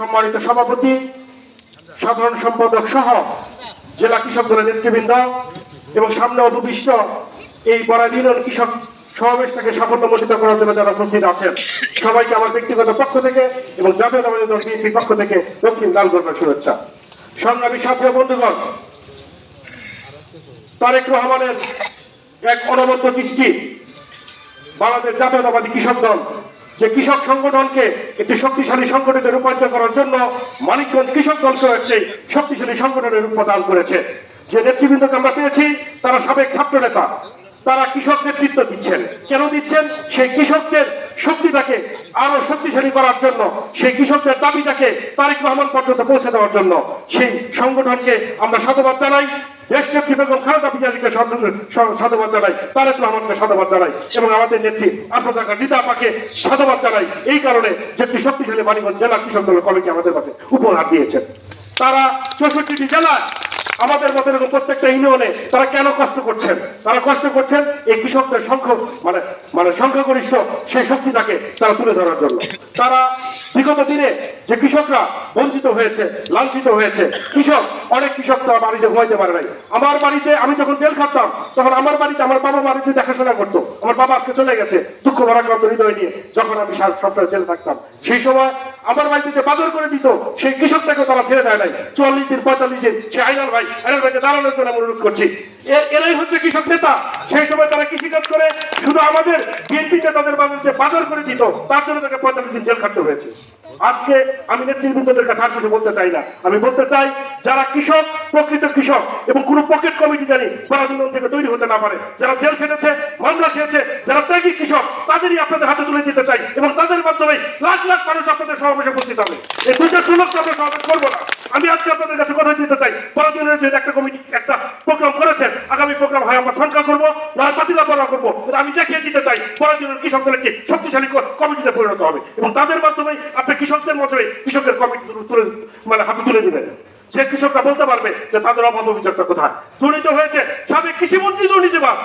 সম্মানিত সভাপতি, সাধারণ সম্পাদক সহ জেলা কৃষক দলের নেতৃবৃন্দ এবং সামনে উপবিষ্ট এই ইউনিয়ন কৃষক সমাবেশটাকে সাফল্যমণ্ডিত করার জন্য যারা উপস্থিত আছেন, সবাইকে আমার ব্যক্তিগত পক্ষ থেকে এবং জাতীয়তাবাদী দল বিএনপির পক্ষ থেকে দক্ষিণ লালগড়ের শুভেচ্ছা। সংগ্রামী ও বন্ধুগণ, তারেক রহমানের এক অনবদ্য দৃষ্টি বাংলাদেশ জাতীয়তাবাদী কৃষক দল যে কৃষক সংগঠনকে একটি শক্তিশালী সংগঠনে রূপান্তর করার জন্য মানিকগঞ্জ কৃষক দলকে একটি শক্তিশালী সংগঠনের রূপ প্রদান করেছে। যে নেতৃবৃন্দকে আমরা পেয়েছি, তারা সাবেক ছাত্র নেতা তারা কৃষক নেতৃত্ব দিচ্ছেন। কেন দিচ্ছেন? সেই কৃষকদের শক্তিটাকে আরও শক্তিশালী করার জন্য, সেই কৃষকদের দাবিটাকে তারেক রহমান পর্যন্ত পৌঁছে দেওয়ার জন্য সেই সংগঠনকে আমরা সাধুবাদ জানাই। দেশ নেত্রী বেগম খালেদা পিয়াজিকে সাধুবাদ জানাই, তারেক রহমানকে সাধুবাদ জানাই এবং আমাদের নেত্রী আপাকে সাধুবাদ জানাই। এই কারণে যে একটি শক্তিশালী মানিগঞ্জ জেলা কৃষক দলের কমিটি আমাদের কাছে উপহার দিয়েছেন তারা চৌষট্টিটি জেলায় আমাদের মতো এরকম প্রত্যেকটা ইউনিয়নে তারা কেন কষ্ট করছেন? তারা কষ্ট করছেন এই কৃষকদের সংখ্যক মানে মানে সংখ্যাগরিষ্ঠ সেই শক্তিটাকে তারা তুলে ধরার জন্য। তারা বিগত দিনে যে কৃষকরা বঞ্চিত হয়েছে, লাঞ্ছিত হয়েছে, কৃষক, অনেক কৃষক তারা বাড়িতে ঘুমাইতে পারে নাই। আমার বাড়িতে আমি যখন জেল খাটতাম, তখন আমার বাড়িতে আমার বাবা বাড়িতে দেখাশোনা করতো। আমার বাবা আজকে চলে গেছে, দুঃখ ভরাক্রান্ত হৃদয় নিয়ে যখন আমি সপ্তাহে জেল থাকতাম। সেই সময় আমার বাড়িতে যে বাজার করে দিত, সেই কৃষকটাকে তারা ছেড়ে দেয় নাই। চুয়াল্লিশ দিন, পঁয়তাল্লিশ দিন সে আইনাল ভাই আইনাল ভাইকে দাঁড়ানোর জন্য অনুরোধ করছি। এরাই হচ্ছে কৃষক নেতা। সেই সময় তারা কৃষিকাজ করে, শুধু আমাদের বিএনপিতে তাদের বাজারে বাজার করে দিত, তার জন্য তাকে পঁয়তাল্লিশ দিন জেল খাটতে হয়েছে। আজকে আমি নেতৃবৃন্দদের কাছে আর কিছু বলতে চাই না। আমি বলতে চাই, যারা কৃষক, প্রকৃত কৃষক, এবং কোনো পকেট কমিটি জানি পরাধীন থেকে তৈরি হতে না পারে, যারা জেল খেটেছে, মামলা খেয়েছে, যারা ত্যাগী কৃষক, তাদেরই আপনাদের হাতে তুলে দিতে চাই, এবং তাদের মাধ্যমে লাখ লাখ মানুষ আপনাদের সমাবেশে উপস্থিত হবে এই দুইটা সুযোগ আমরা সমাবেশ করব না। আমি আজকে আপনাদের কাছে কথা দিতে চাই। পরাধীনের যে একটা কমিটি, একটা প্রোগ্রাম করেছেন। আগামী প্রোগ্রাম হয়, আমরা সংখ্যা করব না পাতিলা করা করব। আমি দেখিয়ে দিতে চাই পরাধীনের কৃষকদেরকে শক্তিশালী কমিটিতে পরিণত হবে। এবং তাদের মাধ্যমে আপনি কৃষকদের মাধ্যমে কৃষকের কমিটি তুলে- মানে হাতে তুলে দিবেন। যে কৃষকরা বলতে পারবে যে তাদের অভাব অভিযোগটা কোথায়? দুর্নীতি হয়েছে, সাবেক কৃষিমন্ত্রী দুর্নীতিবাদ।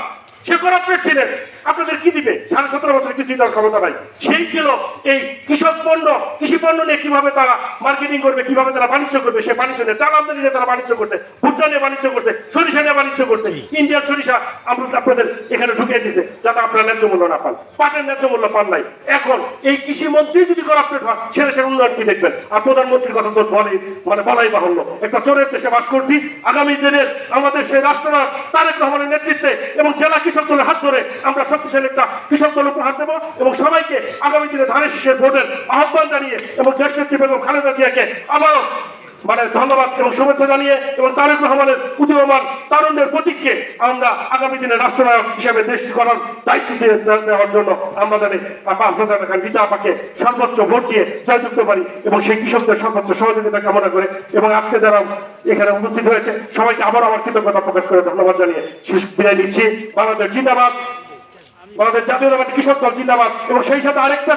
সে করাপ্টেড ছিলেন আপনাদের কি দিবে? সাড়ে সতেরো বছর কিছু দেওয়ার ক্ষমতা নাই? সেই ছিল এই কৃষক পণ্য। কৃষি পণ্য নিয়ে কীভাবে তারা মার্কেটিং করবে কীভাবে তারা বাণিজ্য করবে সে বাণিজ্য নিয়ে চাল আমদানি নিয়ে তারা বাণিজ্য করতে ভুট্টা নিয়ে বাণিজ্য করতে সরিষা নিয়ে বাণিজ্য করতে ইন্ডিয়ার সরিষা আমরা আপনাদের এখানে ঢুকিয়ে দিতে যাতে আপনারা ন্যায্য মূল্য না পান। পাটের ন্যায্য মূল্য পান নাই। এখন এই কৃষি মন্ত্রী যদি করাপ্টেড হয় সে দেশের উন্নয়ন কি দেখবেন? আর প্রধানমন্ত্রীর কথা তো বলে মানে বলাই বাহুল্য। একটা চোরের দেশে বাস করছি আগামী দিনের আমাদের সেই রাষ্ট্রনাথ তারেক রহমানের নেতৃত্বে এবং জেলা কৃষক দলের হাত ধরে আমরা শক্তিশালী একটা কৃষক দল উপহার দেবো এবং সবাইকে আগামী দিনে ধানের শীষের ভোটের আহ্বান জানিয়ে এবং দেশ নেত্রী বেগম খালেদা জিয়াকে আবারও মানে ধন্যবাদ এবং শুভেচ্ছা জানিয়ে এবং তারেক রহমানের উদীয়মান তারুণ্যের প্রতীককে আমরা আগামী দিনে রাষ্ট্রনায়ক হিসেবে দেশ করার দায়িত্ব দেওয়ার জন্য আমরা জানি এখানে গীতা আপাকে সর্বোচ্চ ভোট দিয়ে জয়যুক্ত পারি এবং সেই কৃষকদের সর্বোচ্চ সহযোগিতা কামনা করে এবং আজকে যারা এখানে উপস্থিত হয়েছে সবাইকে আবার আমার কৃতজ্ঞতা প্রকাশ করে ধন্যবাদ জানিয়ে শেষ বিদায় নিচ্ছি। বাংলাদেশ জিন্দাবাদ। আমাদের জাতীয়তাবাদী কৃষক দল জিন্দাবাদ। এবং সেই সাথে আরেকটা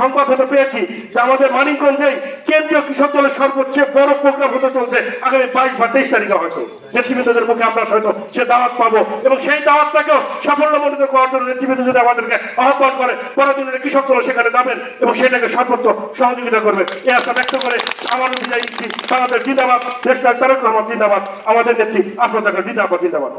সংবাদ হতে পেয়েছি, যে আমাদের মানিকগঞ্জে কেন্দ্রীয় কৃষক দলের সর্বোচ্চ বড় প্রোগ্রাম হতে চলছে আগামী বাইশ বা তেইশ তারিখে হয়তো। নেতৃবৃন্দদের মুখে আমরা হয়তো সে দাওয়াত পাবো। এবং সেই দাওয়াতটাকেও সাফল্যমণ্ডিত করার জন্য নেতৃবৃন্দ যদি আমাদেরকে আহ্বান করে পরদিনের কৃষক দল সেখানে যাবেন এবং সেটাকে সর্বোচ্চ সহযোগিতা করবে। এই আশা ব্যক্ত করে আমার বিদায় নিচ্ছি বাংলাদেশ জিন্দাবাদ দেশ তারেক রহমান জিন্দাবাদ, আমাদের নেত্রী আপনাদের জিন্দাবাদ জিন্দাবাদ।